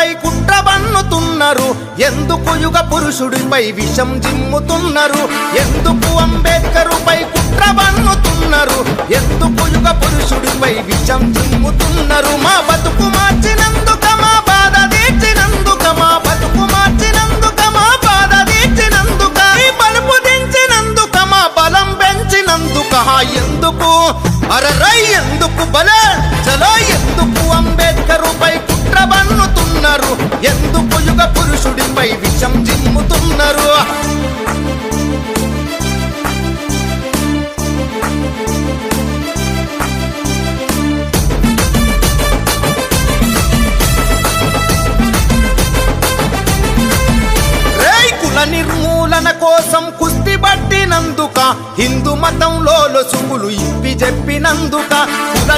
పురుషుడిపై కుట్ర బన్నుతున్నారు. ఎందుకు యుగ పురుషుడిపై విషం జిమ్ముతున్నారు? ఎందుకు అంబేద్కరుపై కుట్ర బన్నుతున్నారు? ఎందుకు యుగ పురుషుడిపై విషం జిమ్ముతున్నారు? మా బతుకు మార్చినందుక మా బాధ తీర్చినందుక మా బతుకు మార్చినందుక మా బాధ తీర్చినందుక ఈ బలుపు దించినందుక మా బలం పెంచినందుక. ఎందుకు? అరరై ఎందుకు బల? చలో ఎందుకు యుగ పురుషుడిపై విషం జిమ్ముతున్నారు రేయ్ నిర్మూలన కోసం కుస్తి పట్టినందుక హిందూ మతంలో లొసుగులు ఇప్పి చెప్పినందుక కుల